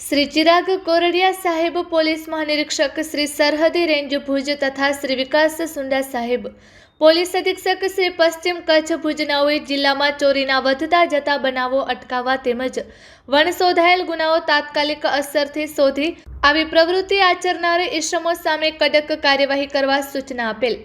શ્રી ચિરાગ કોરડિયા સાહેબ પોલીસ મહાનિરીક્ષક શ્રી સરહદી રેન્જ ભુજ તથા શ્રી વિકાસ સુંડા સાહેબ. પોલીસ અધિક્ષક શ્રી પશ્ચિમ કચ્છ ભુજનાઓએ જિલ્લામાં ચોરીના વધતા જતા બનાવો અટકાવવા તેમજ વણશોધાયેલ ગુનાઓ તાત્કાલિક અસરથી શોધી આવી પ્રવૃત્તિ આચરનાર ઇસમો સામે કડક કાર્યવાહી કરવા સૂચના આપેલ.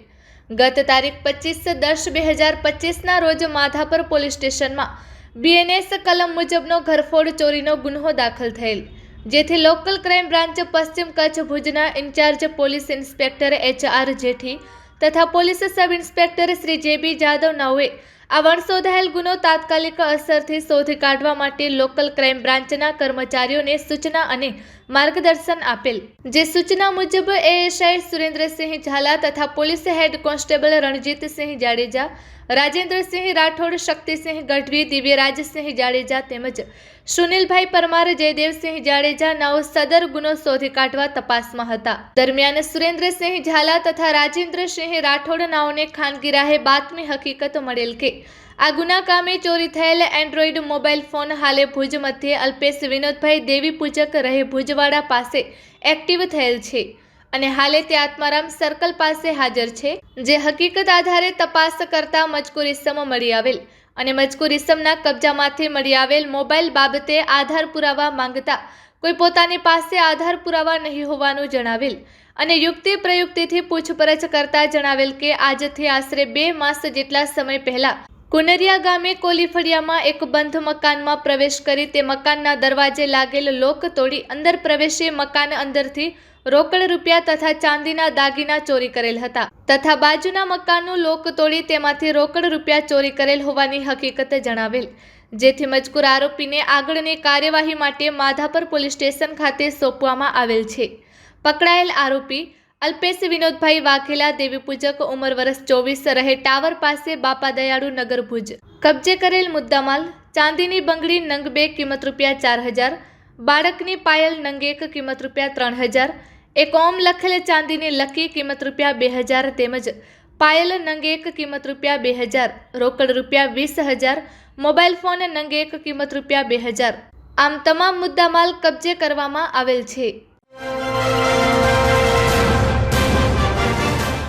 ગત તારીખ પચીસ દસ બે હજાર પચીસના રોજ માધાપર પોલીસ સ્ટેશનમાં બીએનએસ કલમ મુજબનો ઘરફોડ ચોરીનો ગુન્હો દાખલ થયેલ. જેથી લોકલ ક્રાઇમ બ્રાન્ચ પશ્ચિમ કચ્છ ભુજના in-charge police inspector H R Jethi તથા પોલીસ સબ ઇન્સ્પેક્ટર શ્રી જે બી જાદવ નાઓએ આ વણશોધાયેલ ગુનો તાત્કાલિક અસરથી શોધી કાઢવા માટે લોકલ ક્રાઇમ બ્રાન્ચના કર્મચારીઓને સૂચના અને માર્ગદર્શન આપેલ. જે સૂચના મુજબ એએસઆઈ સુરેન્દ્રસિંહ ઝાલા તથા police head constable Ranjitsinh Jadeja, Rajendrasinh Rathod, Shaktisinh Gadhvi, Divyarajsinh Jadeja તેમજ સુનિલભાઈ પરમાર, જયદેવસિંહ જાડેજા નાઓ સદર ગુનો શોધી કાઢવા તપાસમાં હતા. દરમિયાન સુરેન્દ્રસિંહ ઝાલા તથા રાજેન્દ્રસિંહ રાઠોડ નાઓને ખાનગી રાહે બાતમી હકીકત મળેલ કે આ ગુના કામે ચોરી થયેલ એન્ડ્રોઈડ મોબાઈલ ફોન હાલે ભુજ મધ્યે અલ્પેશ વિનોદભાઈ દેવી પૂજક રહે ભુજવાડા પાસે એક્ટિવ થયેલ છે. અને હાલે તે આત્મારામ સર્કલ પાસે હાજર છે, જે હકીકત આધારે તપાસ કરતા મજકૂર ઇસમ મળી આવેલ. અને મજકૂર ઇસમના કબજામાંથી મળી આવેલ મોબાઈલ બાબતે આધાર પુરાવા માંગતા કોઈ પોતાની પાસે આધાર પુરાવા નહીં હોવાનું જણાવેલ. અને યુક્તિ પ્રયુક્તિથી પૂછપરછ કરતા જણાવેલ કે આજથી આશરે બે માસ જેટલા સમય પહેલા કુનરિયા ગામે કોલીફળિયામાં એક બંધ મકાનમાં પ્રવેશ કરી તે મકાનના દરવાજે લાગેલ લોક તોડી અંદર પ્રવેશી મકાન અંદરથી રોકડ રૂપિયા તથા ચાંદીના દાગીના ચોરી કરેલ હતા તથા બાજુના મકાનનું લોક તોડી તેમાંથી રોકડ રૂપિયા ચોરી કરેલ હોવાની હકીકત જણાવેલ. જેથી મજકૂર આરોપીને આગળની કાર્યવાહી માટે માધાપર પોલીસ સ્ટેશન ખાતે સોંપવામાં આવેલ છે. પકડાયેલ આરોપી અલ્પેશ વિનોદભાઈ વાઘેલા, દેવી પૂજક ઉંમર વર્ષ ચોવીસ, રહે ટાવર પાસે બાપા દયાળુ નગર ભુજ. કબજે કરેલ મુદ્દામાલ, ચાંદીની બંગડી નંગ બે, કિંમત રૂપિયા ચાર હજાર, બાળકની પાયલ નંગ એક, કિંમત રૂપિયા ત્રણ હજાર, એક ઓમ લખેલ ચાંદીની લકી, કિંમત રૂપિયા બે હજાર તેમજ પાયલ નંગ એક, કિંમત રૂપિયા બે હજાર, રોકડ રૂપિયા વીસ હજાર, મોબાઈલ ફોન નંગ એક, કિંમત રૂપિયા બે હજાર. આમ તમામ મુદ્દામાલ કબજે કરવામાં આવેલ છે.